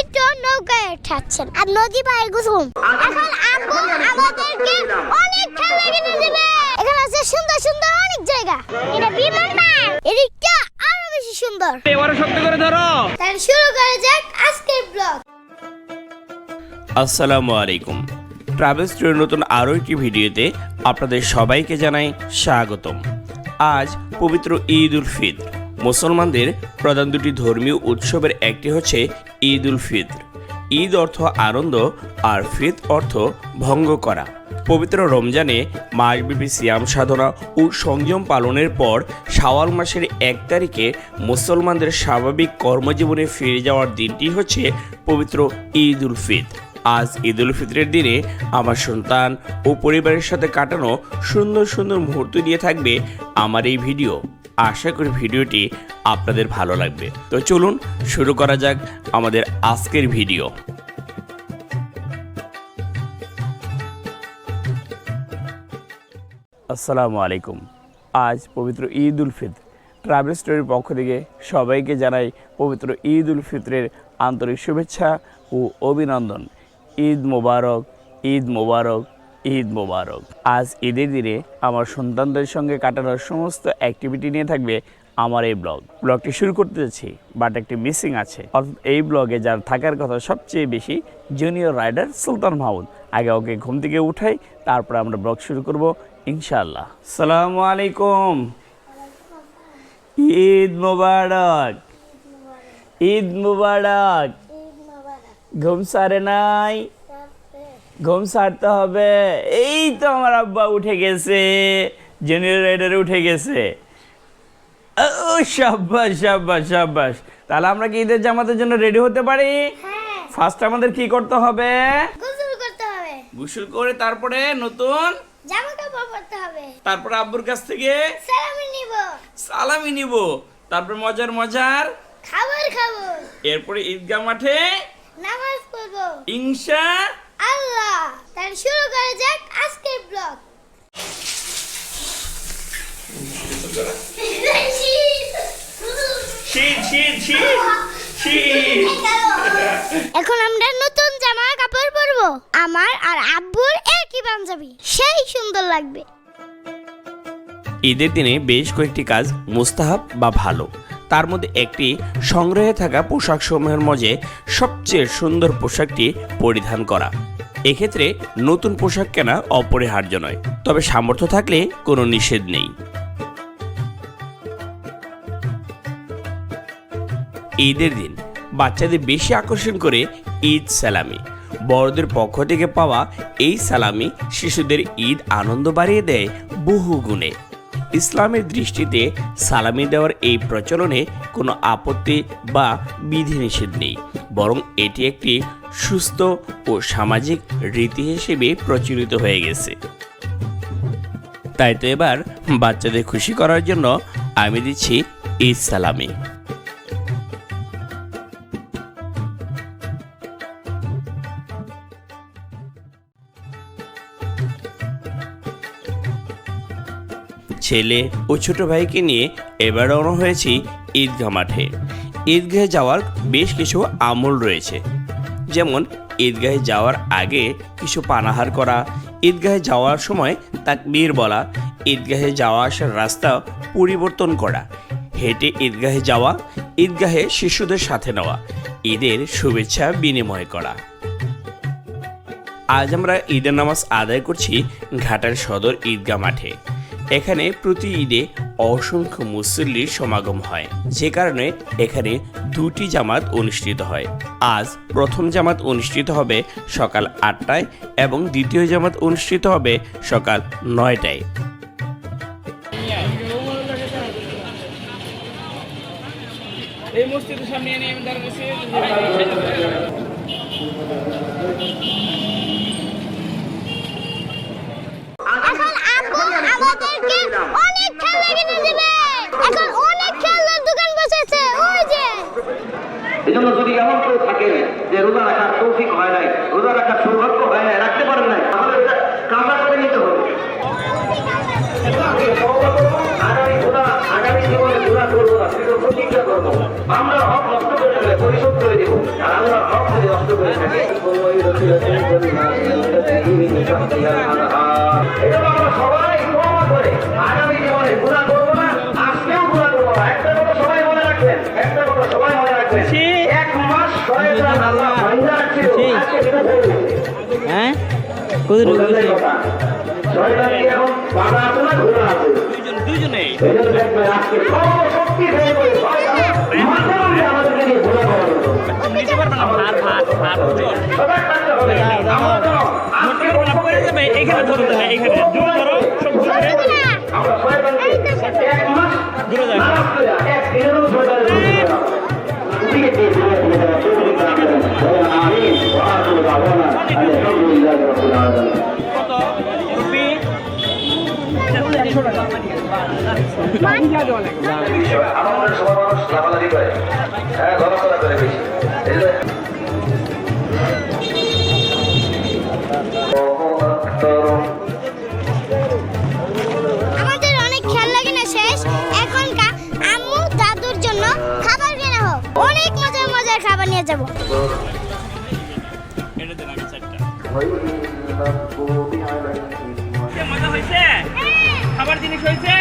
একটু নৌকায় উঠাচ্ছেন আর নদী পায়ে গুছুন এখন আব্বু আমাদেরকে অনেক খেলা কিনে দেবে। এখানে আছে সুন্দর সুন্দর অনেক জায়গা। এটা বিমান না এদিকটা আরও বেশি সুন্দর। এবারে শক্ত করে ধরো। তাহলে শুরু করা যাক আজকের ব্লগ। আসসালামু আলাইকুম। ট্রাভেল স্টোরের নতুন আরও একটি ভিডিওতে আপনাদের সবাইকে জানাই স্বাগতম। আজ পবিত্র ঈদ উল ফিতর। মুসলমানদের প্রধান দুটি ধর্মীয় উৎসবের একটি হচ্ছে ঈদ উল ফিতর। ঈদ অর্থ আনন্দ, আর ফিত অর্থ ভঙ্গ করা। পবিত্র রমজানে মাসব্যাপী সিয়াম সাধনা ও সংযম পালনের পর শাওয়াল মাসের এক তারিখে মুসলমানদের স্বাভাবিক কর্মজীবনে ফিরে যাওয়ার দিনটি হচ্ছে পবিত্র ঈদ উল ফিতর। আজ ঈদ উল ফিতরের দিনে আমার সন্তান ও পরিবারের সাথে কাটানো সুন্দর সুন্দর মুহূর্ত নিয়ে থাকবে আমার এই ভিডিও। আশা করি ভিডিওটি আপনাদের ভালো লাগবে। তো চলুন শুরু করা যাক আমাদের আজকের ভিডিও। আসসালামু আলাইকুম। আজ পবিত্র ঈদ উল ফিতর। ট্রাভেল স্টোরির পক্ষ থেকে সবাইকে জানাই পবিত্র ঈদ উল ফিতরের আন্তরিক শুভেচ্ছা ও অভিনন্দন। ঈদ মোবারক ঈদ মোবারক। ঈদ মোবারক। আজ ঈদের দিনে আমার সন্তানদের সঙ্গে কাটানোর সমস্ত অ্যাক্টিভিটি নিয়ে থাকবে আমার এই ব্লগ ব্লগটি শুরু করতে যাচ্ছি বাট একটি মিসিং আছে। এই ব্লগে যার থাকার কথা সবচেয়ে বেশি জুনিয়র রাইডার সুলতান মাহমুদ। আগে ওকে ঘুম থেকে উঠাই, তারপর আমরা ব্লগ শুরু করব ইনশাল্লাহ সালামু আলাইকুম। ঈদ মোবারক। ঈদ মোবারক। ঘুম সারে নাই? ঘুম সারতে হবে। এই তো আমার আব্বা উঠে গেছে। জুনিয়র রাইডারে উঠে গেছে। ও সাব্বাস সাব্বাস সাব্বাস। তাহলে আমরা কি ঈদের জামাতের জন্য রেডি হতে পারি? হ্যাঁ। ফার্স্ট আমাদের কি করতে হবে? গোসল করতে হবে। গোসল করে তারপরে নতুন? জামা কাপড় পরতে হবে। তারপরে আব্বুর কাছ থেকে? সালামি নিব। সালামি নিব। তারপর মজার মজার? খাবার খাব। এরপরে ঈদগাহ মাঠে? নামাজ পড়ব। ইনশা আল্লাহ। তাহলে শুরু করা যাক আজকের ব্লগ। এখন আমরা নতুন জামা কাপড় পরবো। আমার আর আব্বুর একই পাঞ্জাবি। সেই সুন্দর লাগবে। ঈদের দিনে বেশ কয়েকটি কাজ মুস্তাহাব বা ভালো। তার মধ্যে একটি সংগ্রহে থাকা পোশাক সমূহের মধ্যে সবচেয়ে সুন্দর পোশাকটি পরিধান করা। এক্ষেত্রে নতুন পোশাক কেনা অপরিহার্য নয়, তবে সামর্থ্য থাকলে কোনো নিষেধ নেই। ঈদের দিন বাচ্চাদের বেশি আকর্ষণ করে ঈদ সালামি। বড়দের পক্ষ থেকে পাওয়া এই সালামি শিশুদের ঈদ আনন্দ বাড়িয়ে দেয় বহু গুণে। ইসলামের দৃষ্টিতে সালামি দেওয়ার এই প্রচলনে কোনো আপত্তি বা বিধিনিষেধ নেই। বরং এটি একটি সুস্থ ও সামাজিক রীতি হিসেবে প্রচলিত হয়ে গেছে। তাই তো এবার বাচ্চাদের খুশি করার জন্য আমি দিচ্ছি ঈদ সালামি। ছেলে ও ছোট ভাইকে নিয়ে এবার রওনা হয়েছি ঈদগাহ মাঠে। ঈদগাহে যাওয়ার বেশ কিছু আমল রয়েছে। যেমন, ঈদগাহে যাওয়ার আগে কিছু পানাহার করা, ঈদগাহে যাওয়ার সময় তাকবীর বলা, ঈদগাহে যাওয়া আসার রাস্তা পরিবর্তন করা, হেঁটে ঈদগাহে যাওয়া, ঈদগাহে শিশুদের সাথে নেওয়া, ঈদের শুভেচ্ছা বিনিময় করা। আজ আমরা ঈদের নামাজ আদায় করছি ঘাটার সদর ঈদগাহ মাঠে। এখানে প্রতি ঈদে অসংখ্য মুসল্লির সমাগম হয়। যে কারণে এখানে দুটি জামাত অনুষ্ঠিত হয়। আজ প্রথম জামাত অনুষ্ঠিত হবে সকাল আটটায় এবং দ্বিতীয় জামাত অনুষ্ঠিত হবে সকাল নয়টায়। এই মসজিদের সামনে এনে আমি দাঁড়াচ্ছি এখন আব্বু আমাদেরকে অনেক খেলা কিনে দেবে। এখন অনেক খেলনার দোকান বসেছে ওই যে। এই জন্য যদি এমন কেউ থাকে যে রোজা রাখার তৌফিক হয় নাই রোজা রাখার সৌভাগ্য হয় নাই রাখতে পারেন নাই তাহলে কাজা করে নিতে হবে। আমরা হক নষ্ট করে পরিশোধ করে দেবো। আর আল্লাহর হক যদি নষ্ট করে থাকে আমরা সবাই করে। আগামী জীবনে গুনাহ করব না আজকেও গুনাহ করব না। একটা কথা সবাই মনে রাখবেন একটা কথা সবাই মনে রাখবেন। এক মাস শয়তান আল্লাহ বান্ধা রাখছিল আজকে সেটা হ্যাঁ? কোথায় কথা শয়তান কি এখন বাধা আছে না ঘোরা আছে? দুইজন দুইজনেই এই জন্য দেখবেন আজকে সর্বশক্তি হয়ে গেলে। মাঝে মাঝে আমাদেরকে নিয়ে ঘোরা করা হতো নিতে পারবে না ভাত ভাত ভাত এখানে ধরো তাহলে এখানে। জোর ধরো সব ধরে। আমরা শয়তানকে এক মাস দূরে যাবে নামাজ পড়ে এক দিনেরও শয়তানের মধ্যে ফেলা হবে। যাব। মজা হয়েছে? খাবার জিনিস হয়েছে?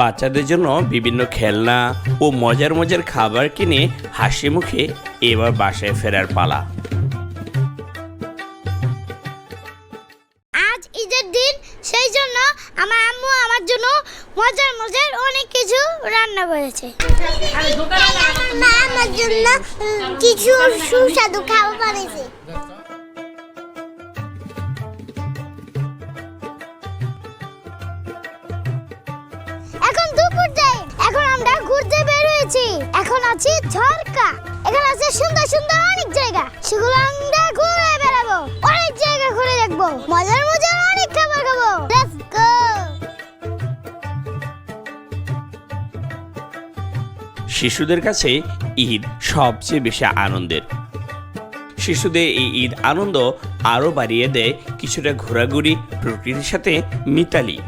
বাচ্চাদের জন্য বিভিন্ন খেলনা ও মজার মজার খাবার কিনে হাসি মুখে এবার বাসায় ফেরার পালা। মজার মজার অনেক কিছু রান্না করেছে। মা আমার জন্য কিছু সুস্বাদু খাবার বানিয়েছে। এখন দুপুর এখন আমরা ঘুরতে বের হয়েছি। এখন আছি ঝরকা। এখানে আছে সুন্দর সুন্দর শিশুদের কাছে ঈদ সবচেয়ে বেশি আনন্দের। শিশুদের এই ঈদ আনন্দ আরও বাড়িয়ে দেয় কিছুটা ঘোরাঘুরি, প্রকৃতির সাথে মিতালি।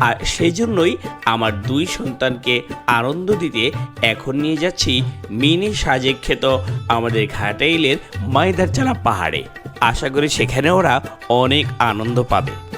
আর সেই জন্যই আমার দুই সন্তানকে আনন্দ দিতে এখন নিয়ে যাচ্ছি মিনি সাজে খেত আমাদের ঘাটাইলের মাইদারচালা পাহাড়ে। আশা করি সেখানে ওরা অনেক আনন্দ পাবে।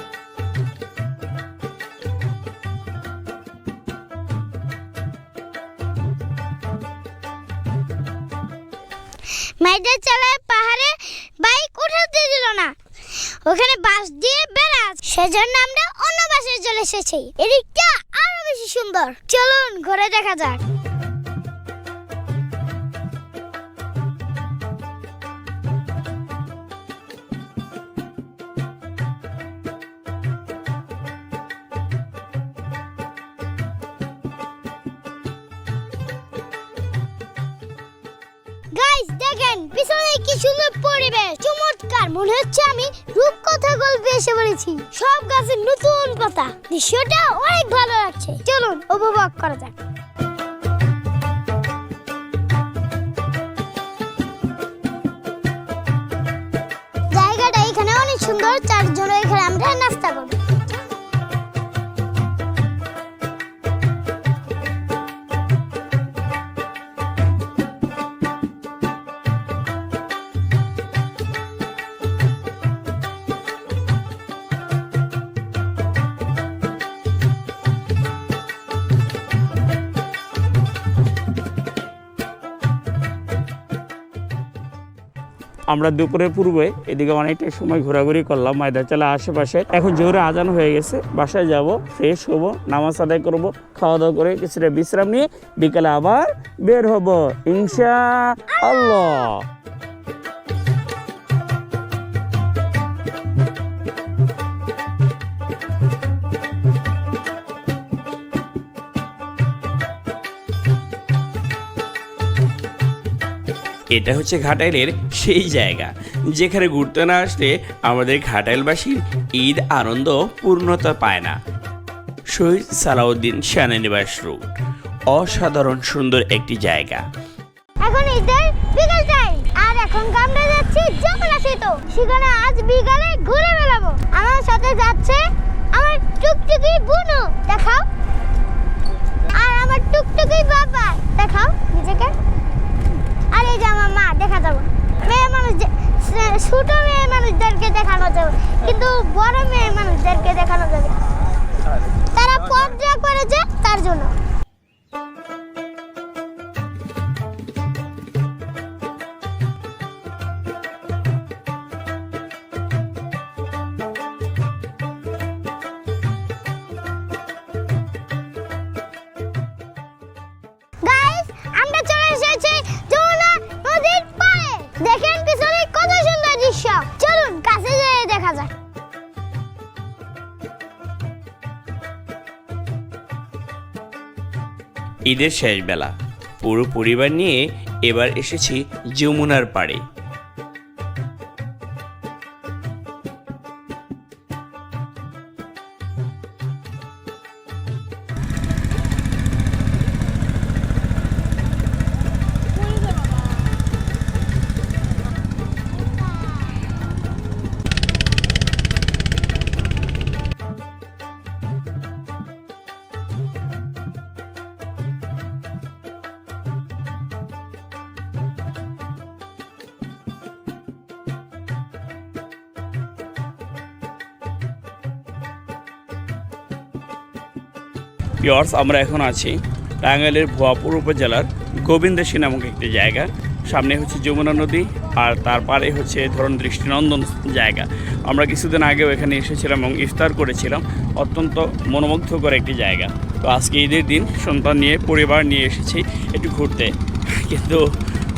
ঘুরে দেখা যাক। গাইস দেখেন, পিছনে কি সুন্দর পরিবেশ। চমৎকার, মনে হচ্ছে আমি রূপকথা গল্পে এসে পড়েছি। সব গাছের নতুন পাতা। দৃশ্যটা অনেক ভালো লাগছে। চলুন, উপভোগ করা যাক। সুন্দর চারজন এখানে আমরা নাস্তা করব। আমরা দুপুরের পূর্বে এদিকে অনেকটা সময় ঘোরাঘুরি করলাম ময়দাচালা আশেপাশে। এখন জোরে আজান হয়ে গেছে, বাসায় যাব, ফ্রেশ হব, নামাজ আদায় করব খাওয়া দাওয়া করে কিছুটা বিশ্রাম নিয়ে বিকালে আবার বের হব, ইনশা আল্লাহ। এটা হচ্ছে ঘাটাইলের সেই জায়গা। যেখানে ঘুরতে না আসলে আমাদের ঘাটাইলবাসীর ঈদ আনন্দ পূর্ণতা পায় না। শহীদ সালাউদ্দিন সেনানিবাস রোড, অসাধারণ সুন্দর একটি জায়গা। এখন ঈদের বিকেল টাইম আর এখন যাচ্ছি সেতু। সেখানে আজ বিকালে ঘুরে বেড়াবো। আমার সাথে যাচ্ছে আমার টুকটুকি বুনু, দেখাও। আর আমার টুকটুকি বাবা, দেখাও। এই যে আমার মা দেখা যাব। মেয়ে মানুষ ছোট মেয়ে মানুষদেরকে দেখানো যাবে, কিন্তু বড় মেয়ে মানুষদেরকে দেখানো যাবে তারা পথ করে যে তার জন্য। ঈদের শেষ বেলা পুরো পরিবার নিয়ে এবার এসেছি যমুনার পাড়ে। পিওর্স আমরা এখন আছি টাঙ্গাইলের ভুয়াপুর উপজেলার গোবিন্দাসী নামক একটি জায়গা। সামনে হচ্ছে যমুনা নদী আর তার পারে হচ্ছে ধরুন দৃষ্টিনন্দন জায়গা। আমরা কিছুদিন আগেও এখানে এসেছিলাম এবং ইফতার করেছিলাম। অত্যন্ত মনোমুগ্ধকর একটি জায়গা। তো আজকে ঈদের দিন, সন্তান নিয়ে, পরিবার নিয়ে এসেছি একটু ঘুরতে। কিন্তু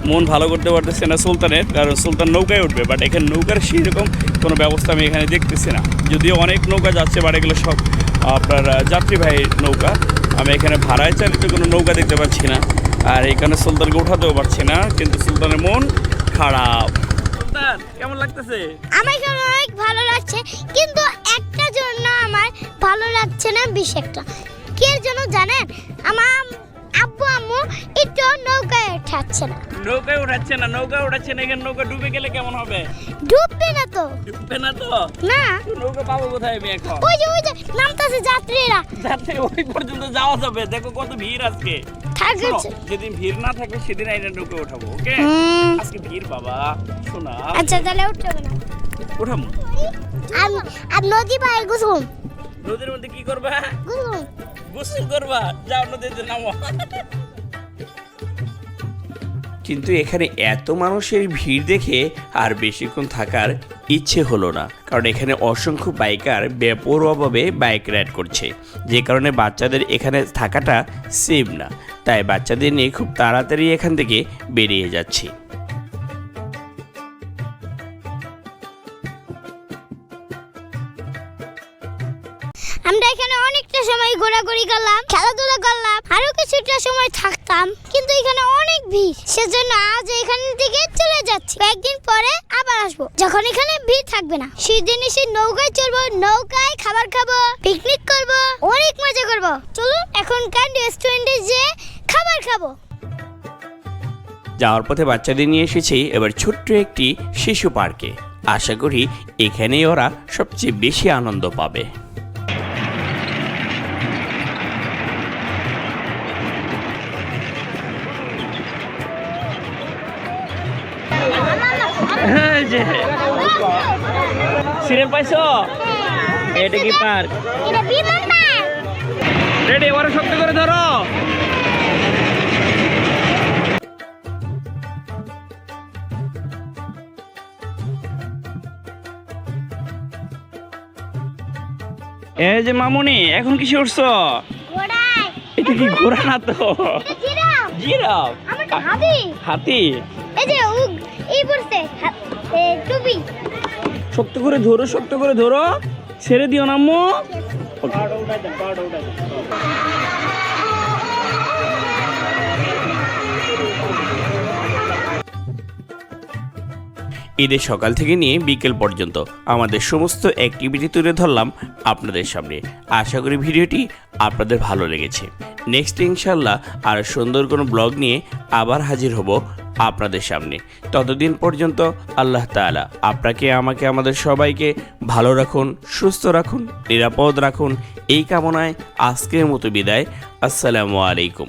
মন ভালো করতে পারতেছে না সুলতানের, কারণ সুলতান নৌকায় উঠবে বাট এখানে নৌকার সেরকম কোনো ব্যবস্থা আমি এখানে দেখতেছি না। যদিও অনেক নৌকা যাচ্ছে বাট এগুলো সব আপনার যাত্রী যাত্রীবাহী নৌকা। আমি এখানে ভাড়ায় চালিত কোনো নৌকা দেখতে পাচ্ছি না। আর এখানে সুলতানকে উঠাতেও পারছি না, কিন্তু সুলতানের মন খারাপ। সুলতান, কেমন লাগতেছে? আমার এখানে অনেক ভালো লাগছে, কিন্তু একটা জন্য আমার ভালো লাগছে না, বেশ একটা। কে জন্য জানেন, আমার আব্বু আম্মু একটু নৌকায় উঠাচ্ছে না। নৌকায় উঠাচ্ছে না নৌকা উঠাচ্ছে না এখানে নৌকা ডুবে গেলে কেমন হবে? ডুববে না তো। ডুববে না তো? না। নৌকা পাবো কোথায় আমি এখন? ওই যে ওই যে নামতাছে যাত্রীরা। যাতে ওই পর্যন্ত যাওয়া যাবে। দেখো কত ভিড় আজকে। থাকে যেদিন ভিড় না থাকবে সেদিন আইনা নৌকা উঠাবো ওকে? আজকে ভিড় বাবা। শোনা। আচ্ছা তাহলে উঠতে হবে না। আমি আর নদী পায়ে গুছুম নদীর মধ্যে কি করবা? গুছুম গোসল করবা যাও নদীতে নামো। কিন্তু এখানে এত মানুষের ভিড় দেখে আর বেশিক্ষণ থাকার ইচ্ছে হলো না, কারণ এখানে অসংখ্য বাইকার বেপরোয়াভাবে বাইক রাইড করছে। যে কারণে বাচ্চাদের এখানে থাকাটা সেভ না, তাই বাচ্চাদের নিয়ে খুব তাড়াতাড়ি এখান থেকে বেরিয়ে যাচ্ছি। করলাম খেলাধুলা করলাম, আরও কিছুটা সময় থাকতাম, কিন্তু এখানে অনেক ভিড়। সেজন্য আজ এখান থেকে চলে যাচ্ছি। কয়েকদিন পরে আবার আসব। যখন এখানে ভিড় থাকবে না, সেদিন এসে নৌকায় চলবো নৌকায় খাবার খাব পিকনিক করব, অনেক মজা করব। চলুন, এখনকার রেস্টুরেন্টে যে খাবার খাব। যাওয়ার পথে বাচ্চাদের নিয়ে এসেছি এবার ছোট্ট একটি শিশু পার্কে। আশা করি এখানেই ওরা সবচেয়ে বেশি আনন্দ পাবে। সিনেম পাইছো? এটা কি পার্ক? এটা বিমান পার্ক। রেডি এবারে শক্ত করে ধরো। এই যে মামুনি এখন কি উঠছো? এটা কি ঘোড়া না তো? জিরাফ। হাতি। হাতি? এই যে এই পড়ছে। টুপি। শক্ত করে ধরো শক্ত করে ধরো। ছেড়ে দিও না আম্মু। ঈদের সকাল থেকে নিয়ে বিকেল পর্যন্ত আমাদের সমস্ত অ্যাক্টিভিটি তুলে ধরলাম আপনাদের সামনে। আশা করি ভিডিওটি আপনাদের ভালো লেগেছে। নেক্সট ইনশাল্লাহ আর সুন্দর কোনো ব্লগ নিয়ে আবার হাজির হব আপনাদের সামনে। ততদিন পর্যন্ত আল্লাহ তালা আপনাকে, আমাকে, আমাদের সবাইকে ভালো রাখুন, সুস্থ রাখুন, নিরাপদ রাখুন। এই কামনায় আজকের মতো বিদায়। আসসালামু আলাইকুম।